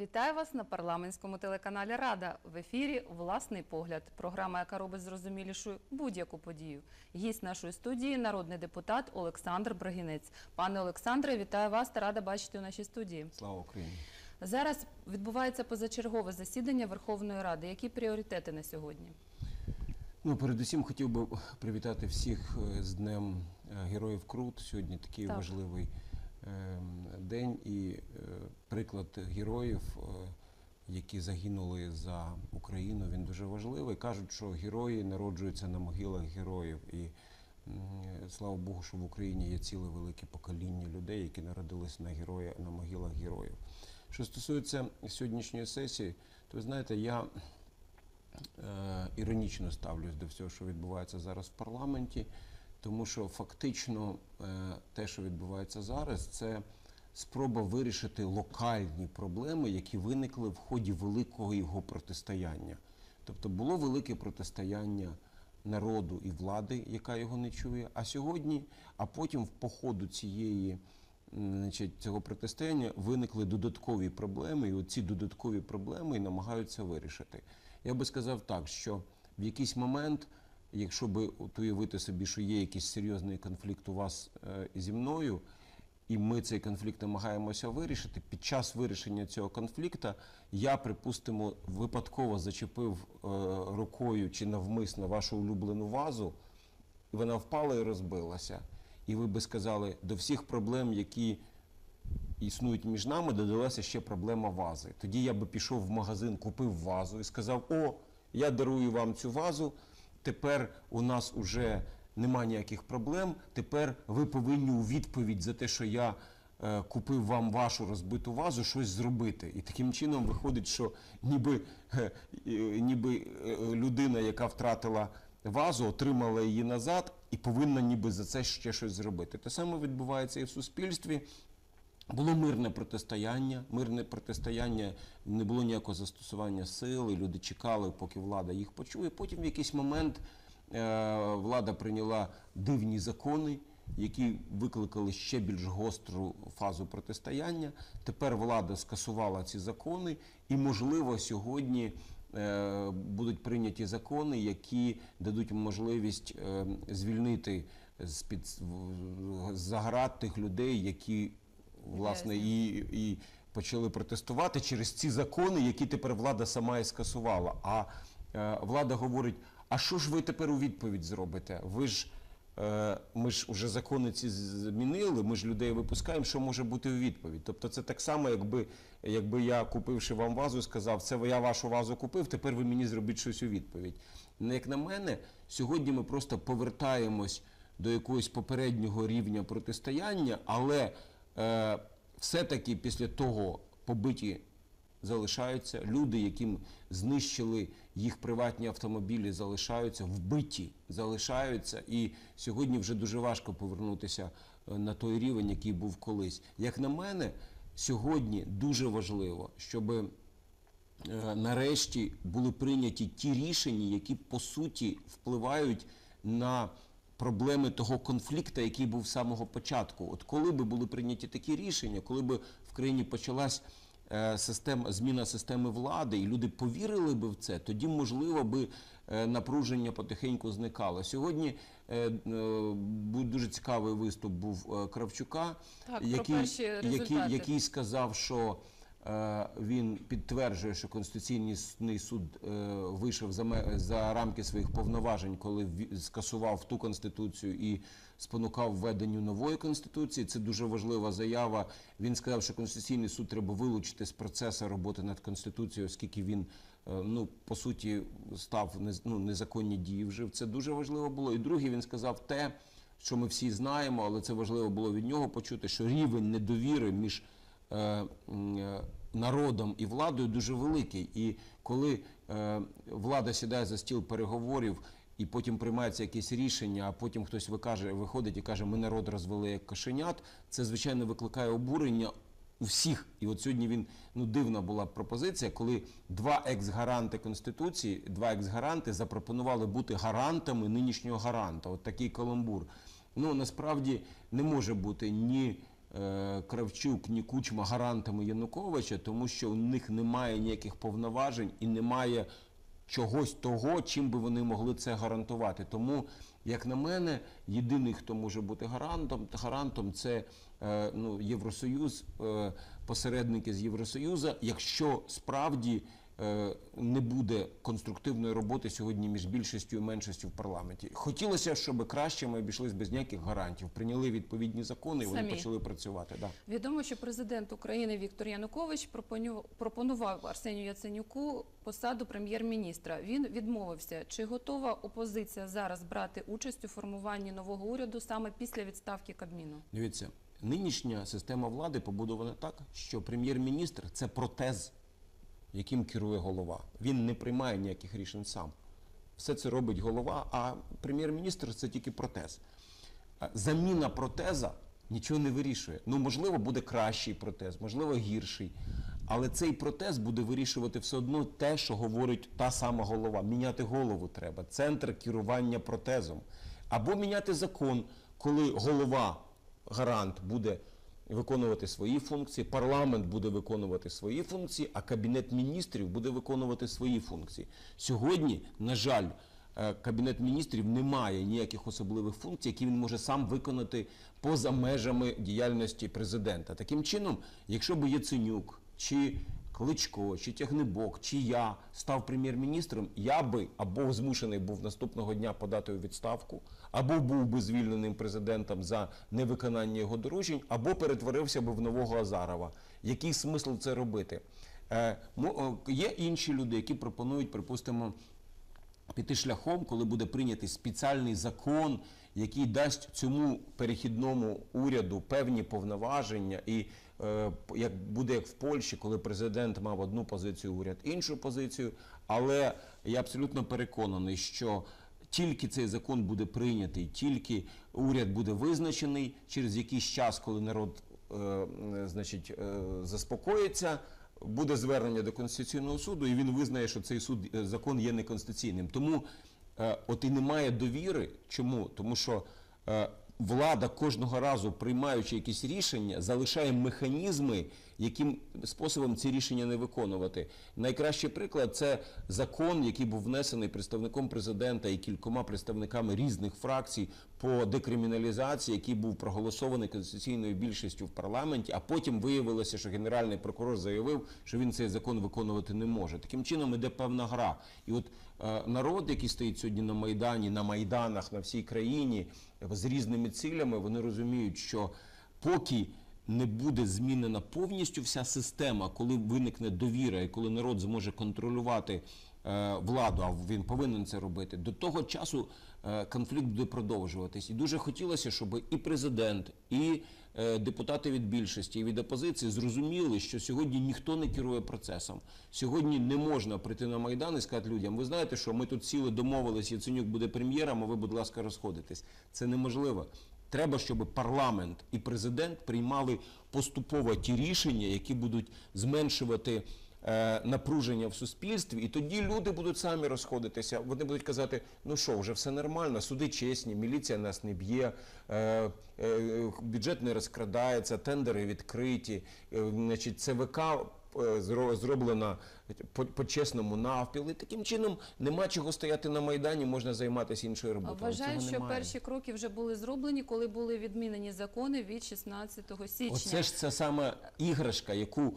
Вітаю вас на парламентському телеканалі Рада. В ефірі Власний погляд. Програма, яка робить зрозумілішою будь-яку подію. Гість нашої студії народний депутат Олександр Брагінець. Пане Олександре, вітаю вас та рада бачити у нашій студії. Слава Україні! Зараз відбувається позачергове засідання Верховної Ради. Які пріоритети на сьогодні? Ну, передусім хотів би привітати всіх е, з Днем е, Героїв Крут. Сьогодні такий Так. важливий день і е, приклад героїв, е, які загинули за Україну, він дуже важливий. Кажуть, що герої народжуються на могилах героїв. І слава Богу, що в Україні є ціле велике покоління людей, які народились на герої на могилах героїв. Що стосується сьогоднішньої сесії, то ви знаєте, я е, іронічно ставлюсь до всього, що відбувається зараз в парламенті, тому що фактично е, те, що відбувається зараз, це спроба вирішити локальні проблеми, які виникли в ході великого його протистояння. Тобто було велике протистояння народу і влади, яка його не чує. А сьогодні, а потім в походу цієї значить, цього протистояння виникли додаткові проблеми, і оці додаткові проблеми і намагаються вирішити. Я би сказав так, що в якийсь момент, якщо би от уявити собі, що є якийсь серйозний конфлікт у вас е, зі мною, і ми цей конфлікт намагаємося вирішити. Під час вирішення цього конфлікту я, припустимо, випадково зачепив е, рукою чи навмисно вашу улюблену вазу, і вона впала і розбилася. І ви би сказали, до всіх проблем, які існують між нами, додалася ще проблема вази. Тоді я би пішов в магазин, купив вазу і сказав: О, я дарую вам цю вазу. Тепер у нас уже нема ніяких проблем. Тепер ви повинні у відповідь за те, що я е, купив вам вашу розбиту вазу, щось зробити. І таким чином виходить, що ніби, е, е, ніби людина, яка втратила вазу, отримала її назад і повинна ніби за це ще щось зробити. Те саме відбувається і в суспільстві. Було мирне протистояння. Мирне протистояння не було ніякого застосування сили. Люди чекали, поки влада їх почує. Потім в якийсь момент е, влада прийняла дивні закони, які викликали ще більш гостру фазу протистояння. Тепер влада скасувала ці закони, і можливо сьогодні. е, Будуть прийняті закони, які дадуть можливість е, звільнити з під заград тих людей, які власне і, і почали протестувати через ці закони, які тепер влада сама і скасувала. А е, влада говорить: а що ж ви тепер у відповідь зробите? Ви ж е, ми ж уже закони ці змінили, ми ж людей випускаємо, що може бути у відповідь. Тобто це так само, якби, якби я, купивши вам вазу, сказав, це я вашу вазу купив, тепер ви мені зробіть щось у відповідь. Ну, Як на мене, сьогодні ми просто повертаємось до якогось попереднього рівня протистояння, але е, все-таки після того побиті залишаються, люди, яким знищили їх приватні автомобілі, залишаються, вбиті залишаються. І сьогодні вже дуже важко повернутися е, на той рівень, який був колись. Як на мене, сьогодні дуже важливо, щоб е, нарешті були прийняті ті рішення, які по суті впливають на проблеми того конфлікту, який був з самого початку. От коли би були прийняті такі рішення, коли би в країні почалась е, система зміна системи влади, і люди повірили би в це, тоді можливо би е, напруження потихеньку зникало. Сьогодні е, був дуже цікавий виступ був Кравчука, Так, який, який, який сказав, що він підтверджує, що Конституційний суд е, вийшов за, рамки своїх повноважень, коли скасував ту конституцію і спонукав введенню нової конституції. Це дуже важлива заява. Він сказав, що Конституційний суд треба вилучити з процесу роботи над конституцією, оскільки він е, ну по суті став ну, незаконні дії вжив. Це дуже важливо було. І друге, він сказав те, що ми всі знаємо, але це важливо було від нього почути, що рівень недовіри між е, е, народом і владою дуже великий. І коли е, влада сідає за стіл переговорів і потім приймається якесь рішення, а потім хтось викаже, виходить і каже, ми народ розвели як кошенят, це звичайно викликає обурення. У всіх, і от сьогодні він ну дивна була пропозиція, коли два екс-гаранти конституції, два екс-гаранти запропонували бути гарантами нинішнього гаранта. От такий каламбур. Ну насправді не може бути ні е, Кравчук, ні Кучма гарантами Януковича, тому що у них немає ніяких повноважень і немає чогось того, чим би вони могли це гарантувати. Тому, як на мене, єдиний, хто може бути гарантом, гарантом це е, ну, Євросоюз, е, посередники з Євросоюзу, якщо справді е, не буде конструктивної роботи сьогодні між більшістю і меншістю в парламенті. Хотілося, щоб краще ми обійшлися без ніяких гарантів. Прийняли відповідні закони, і вони почали працювати. Да. Відомо, що президент України Віктор Янукович пропонував Арсенію Яценюку посаду прем'єр-міністра. Він відмовився. Чи готова опозиція зараз брати участь у формуванні нового уряду саме після відставки Кабміну? Дивіться, нинішня система влади побудована так, що прем'єр-міністр це протез, яким керує голова. Він не приймає ніяких рішень сам. Все це робить голова, а прем'єр-міністр це тільки протез. Заміна протеза нічого не вирішує. Ну, можливо, буде кращий протез, можливо, гірший. Але цей протез буде вирішувати все одно те, що говорить та сама голова. Міняти голову треба, центр керування протезом. Або міняти закон, коли голова, гарант, буде виконувати свої функції, парламент буде виконувати свої функції, а кабінет міністрів буде виконувати свої функції. Сьогодні, на жаль, е, кабінет міністрів не має ніяких особливих функцій, які він може сам виконати поза межами діяльності президента. Таким чином, якщо б Яценюк чи Кличко, чи Тягнебок, чи я став прем'єр-міністром, я би або змушений був наступного дня подати у відставку, або був би звільненим президентом за невиконання його доручень, або перетворився би в нового Азарова. Який смисл це робити? Е, є інші люди, які пропонують, припустимо, піти шляхом, коли буде прийнятий спеціальний закон, який дасть цьому перехідному уряду певні повноваження, і як буде як в Польщі, коли президент мав одну позицію, уряд іншу позицію. Але я абсолютно переконаний, що тільки цей закон буде прийнятий, тільки уряд буде визначений через якийсь час, коли народ е, е, значить, е, заспокоїться. Буде звернення до Конституційного суду, і він визнає, що цей суд е, закон є неконституційним. Тому е, от і немає довіри. Чому? Тому що е, влада кожного разу, приймаючи якісь рішення, залишає механізми, яким способом ці рішення не виконувати. Найкращий приклад це закон, який був внесений представником президента і кількома представниками різних фракцій по декриміналізації, який був проголосований конституційною більшістю в парламенті, а потім виявилося, що генеральний прокурор заявив, що він цей закон виконувати не може. Таким чином іде певна гра. І от е, народ, який стоїть сьогодні на майдані, на майданах, на всій країні з різними цілями, вони розуміють, що поки не буде змінена повністю вся система, коли виникне довіра і коли народ зможе контролювати е, владу, а він повинен це робити, до того часу е, конфлікт буде продовжуватись. І дуже хотілося, щоб і президент, і е, депутати від більшості, і від опозиції зрозуміли, що сьогодні ніхто не керує процесом. Сьогодні не можна прийти на майдан і сказати людям: ви знаєте, що ми тут сіли, домовились, Яценюк буде прем'єром, а ви, будь ласка, розходитесь. Це неможливо. Треба, щоб парламент і президент приймали поступово ті рішення, які будуть зменшувати е, напруження в суспільстві, і тоді люди будуть самі розходитися. Вони будуть казати: ну що, вже все нормально, суди чесні, міліція нас не б'є, е, е, бюджет не розкрадається, тендери відкриті, значить, ЦВК зроблена по, по навпіл. І таким чином нема чого стояти на майдані, можна займатися іншою роботою. Вважаю, що немає. перші кроки вже були зроблені, коли були відмінені закони від 16 січня. Оце ж це саме іграшка, яку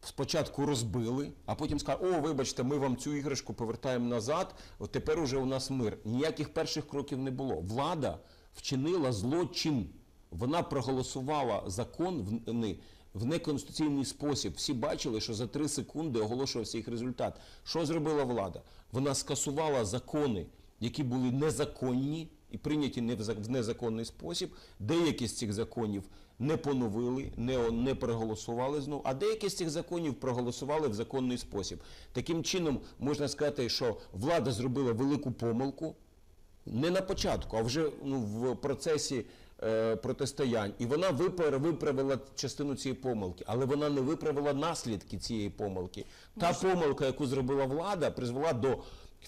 спочатку розбили, а потім сказали, о, вибачте, ми вам цю іграшку повертаємо назад, от тепер уже у нас мир. Ніяких перших кроків не було. Влада вчинила злочин. Вона проголосувала закон в, не- неконституційний спосіб. Всі бачили, що за три секунди оголошувався їх результат. Що зробила влада? Вона скасувала закони, які були незаконні і прийняті не в в незаконний спосіб. Деякі з цих законів не поновили, не, не проголосували знову, а деякі з цих законів проголосували в законний спосіб. Таким чином, можна сказати, що влада зробила велику помилку, не на початку, а вже ну, в процесі протистоянь. І вона виправила частину цієї помилки, але вона не виправила наслідки цієї помилки. Та помилка, яку зробила влада, призвела до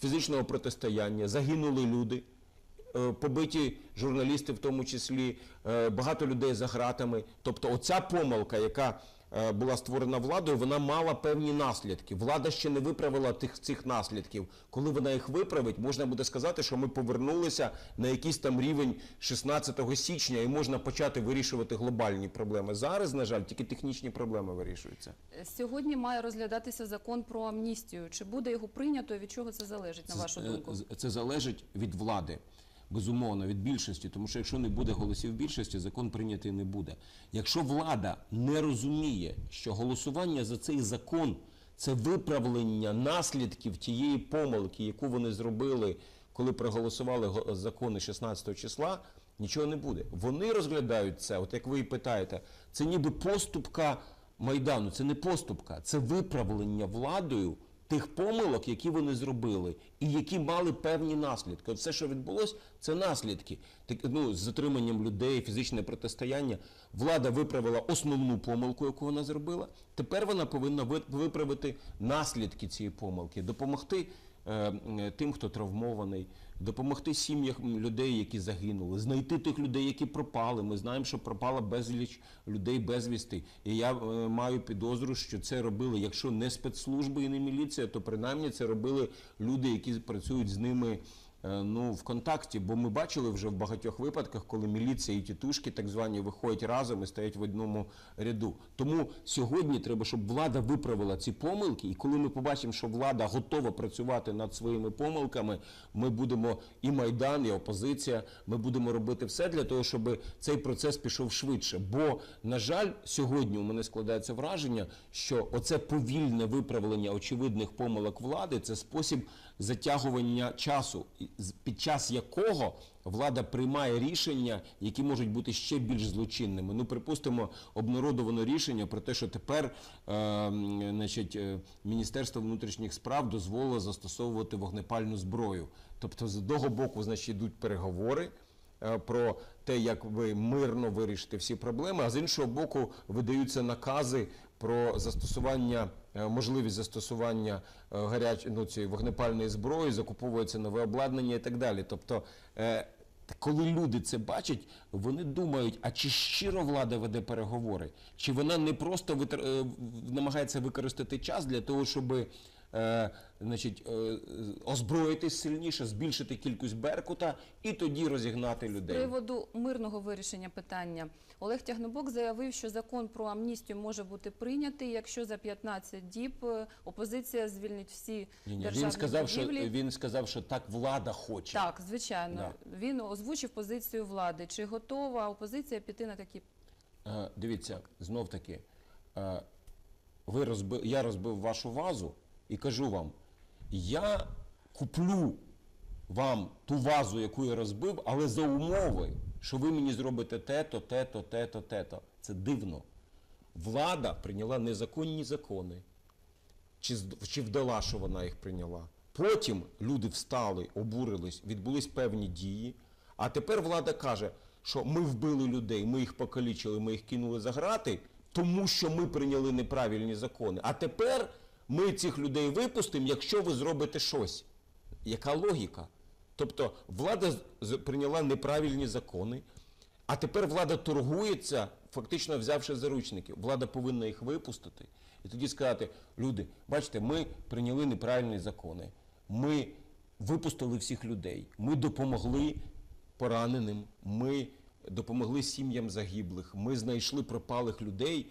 фізичного протистояння, загинули люди. е, побиті журналісти, в тому числі, е, багато людей за гратами. Тобто, оця помилка, яка е, була створена владою, вона мала певні наслідки. Влада ще не виправила тих цих наслідків. Коли вона їх виправить, можна буде сказати, що ми повернулися на якийсь там рівень 16 січня, і можна почати вирішувати глобальні проблеми. Зараз, на жаль, тільки технічні проблеми вирішуються. Сьогодні має розглядатися закон про амністію. Чи буде його прийнято? і Від чого це залежить, на вашу Це- думку? е, Це залежить від влади. Безумовно, від більшості, тому що якщо не буде голосів більшості, закон прийнятий не буде. Якщо влада не розуміє, що голосування за цей закон це виправлення наслідків тієї помилки, яку вони зробили, коли проголосували закони 16 числа, нічого не буде. Вони розглядають це, от як ви і питаєте, це ніби поступка Майдану, це не поступка, це виправлення владою тих помилок, які вони зробили, і які мали певні наслідки. Все, що відбулося, це наслідки. Так, ну, з затриманням людей, фізичне протистояння. Влада виправила основну помилку, яку вона зробила. Тепер вона повинна виправити наслідки цієї помилки, допомогти е, тим, хто травмований, допомогти сім'ям людей, які загинули, знайти тих людей, які пропали. Ми знаємо, що пропала безліч людей безвісти. І я е, маю підозру, що це робили, якщо не спецслужби і не міліція, то принаймні це робили люди, які працюють з ними. Е, Ну, в контакті, бо ми бачили вже в багатьох випадках, коли міліція і тітушки так звані виходять разом і стоять в одному ряду. Тому сьогодні треба, щоб влада виправила ці помилки, і коли ми побачимо, що влада готова працювати над своїми помилками, ми будемо і майдан, і опозиція. Ми будемо робити все для того, щоб цей процес пішов швидше. Бо, на жаль, сьогодні у мене складається враження, що оце повільне виправлення очевидних помилок влади це спосіб затягування часу, під час якого влада приймає рішення, які можуть бути ще більш злочинними. Ну, припустимо, обнародовано рішення про те, що тепер е, значить, е, Міністерство внутрішніх справ дозволило застосовувати вогнепальну зброю. Тобто, з одного боку, значить, йдуть переговори. е, Про те, як ви мирно вирішите всі проблеми, а з іншого боку, видаються накази про застосування, е, можливість застосування е, гаряч, ну, цієї вогнепальної зброї, закуповується нове обладнання і так далі. Тобто, е, коли люди це бачать, вони думають, а чи щиро влада веде переговори, чи вона не просто витр- намагається використати час для того, щоб е, значить, е, озброїтись сильніше, збільшити кількість беркута і тоді розігнати З людей. приводу мирного вирішення питання Олег Тягнобок заявив, що закон про амністію може бути прийнятий, якщо за 15 діб е, опозиція звільнить всі Ні, ні, державні він сказав, що він сказав, що так влада хоче. Так, звичайно, він озвучив позицію влади. Чи готова опозиція піти на такі Е, Дивіться, знов таки, е, ви розби... я розбив вашу вазу і кажу вам, я куплю вам ту вазу, яку я розбив, але за умови, що ви мені зробите те-то, те-то, те-то, те-то. Це дивно. Влада прийняла незаконні закони. Чи, чи вдала, що вона їх прийняла. Потім люди встали, обурились, відбулись певні дії. А тепер влада каже, що ми вбили людей, ми їх покалічили, ми їх кинули за грати, тому що ми прийняли неправильні закони. А тепер ми цих людей випустимо, якщо ви зробите щось. Яка логіка? Тобто влада прийняла неправильні закони, а тепер влада торгується, фактично взявши заручників. Влада повинна їх випустити і тоді сказати: люди, бачите, ми прийняли неправильні закони, ми випустили всіх людей, ми допомогли пораненим, ми допомогли сім'ям загиблих, ми знайшли пропалих людей.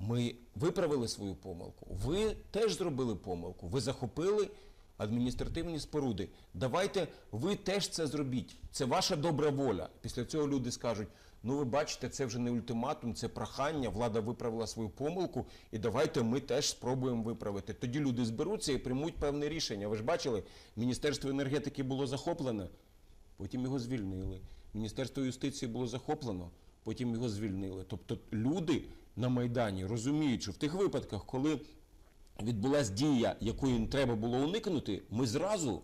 Ми виправили свою помилку. Ви теж зробили помилку. Ви захопили адміністративні споруди. Давайте ви теж це зробіть. Це ваша добра воля. Після цього люди скажуть: ну ви бачите, це вже не ультиматум, це прохання. Влада виправила свою помилку, і давайте ми теж спробуємо виправити. Тоді люди зберуться і приймуть певне рішення. Ви ж бачили, Міністерство енергетики було захоплене, потім його звільнили. Міністерство юстиції було захоплено, потім його звільнили. Тобто люди на Майдані розуміють, що в тих випадках, коли відбулася дія, якої треба було уникнути, ми зразу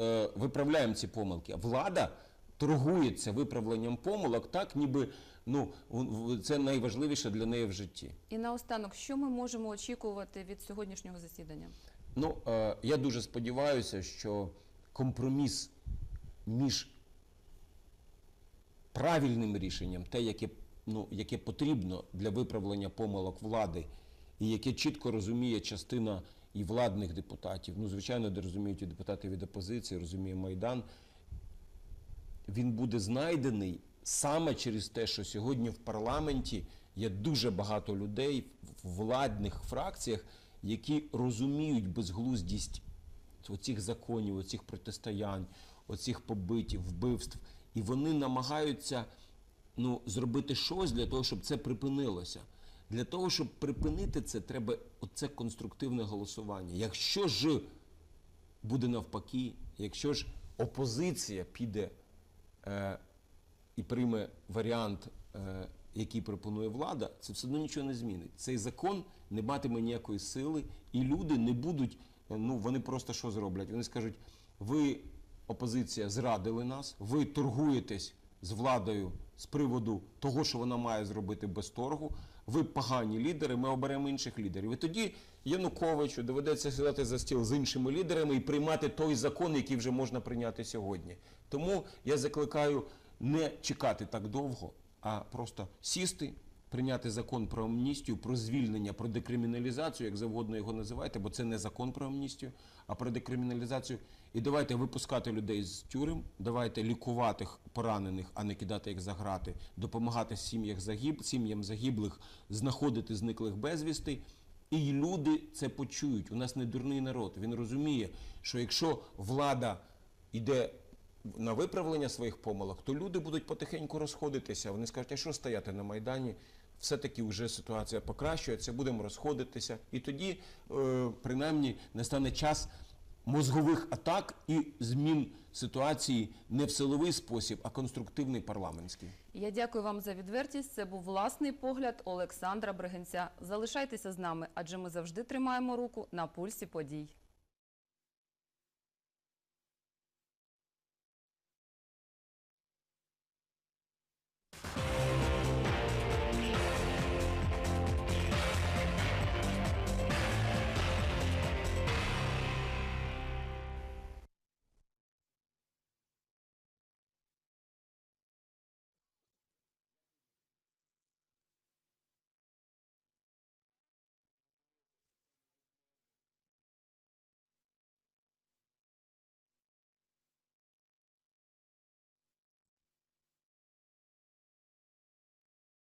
е, виправляємо ці помилки. Влада торгується виправленням помилок, так ніби ну, це найважливіше для неї в житті. і наостанок, що ми можемо очікувати від сьогоднішнього засідання? Ну, е, я дуже сподіваюся, що компроміс між правильним рішенням, те, яке, ну, яке потрібно для виправлення помилок влади, і яке чітко розуміє частина і владних депутатів, ну, звичайно, де розуміють і депутати від опозиції, розуміє Майдан, він буде знайдений саме через те, що сьогодні в парламенті є дуже багато людей в владних фракціях, які розуміють безглуздість оцих законів, оцих протистоянь, оцих побитів, вбивств, і вони намагаються ну, зробити щось для того, щоб це припинилося. Для того, щоб припинити це, треба оце конструктивне голосування. Якщо ж буде навпаки, якщо ж опозиція піде е, і прийме варіант, е, який пропонує влада, це все одно нічого не змінить. Цей закон не матиме ніякої сили, і люди не будуть, е, ну вони просто що зроблять? Вони скажуть: ви, опозиція, зрадили нас, ви торгуєтесь з владою з приводу того, що вона має зробити без торгу. Ви погані лідери, ми оберемо інших лідерів. І тоді Януковичу доведеться сідати за стіл з іншими лідерами і приймати той закон, який вже можна прийняти сьогодні. Тому я закликаю не чекати так довго, а просто сісти, прийняти закон про амністію, про звільнення, про декриміналізацію, як завгодно його називайте, бо це не закон про амністію, а про декриміналізацію. І давайте випускати людей з тюрем, давайте лікувати поранених, а не кидати їх за грати, допомагати сім'ях загиб, сім'ям загиблих знаходити зниклих безвісти. І люди це почують. У нас не дурний народ. Він розуміє, що якщо влада йде на виправлення своїх помилок, то люди будуть потихеньку розходитися. Вони скажуть, а що стояти на Майдані? Все-таки вже ситуація покращується, будемо розходитися. І тоді, е, принаймні, настане час мозгових атак і змін ситуації не в силовий спосіб, а конструктивний парламентський. Я дякую вам за відвертість. Це був власний погляд Олександра Бригинця. Залишайтеся з нами, адже ми завжди тримаємо руку на пульсі подій.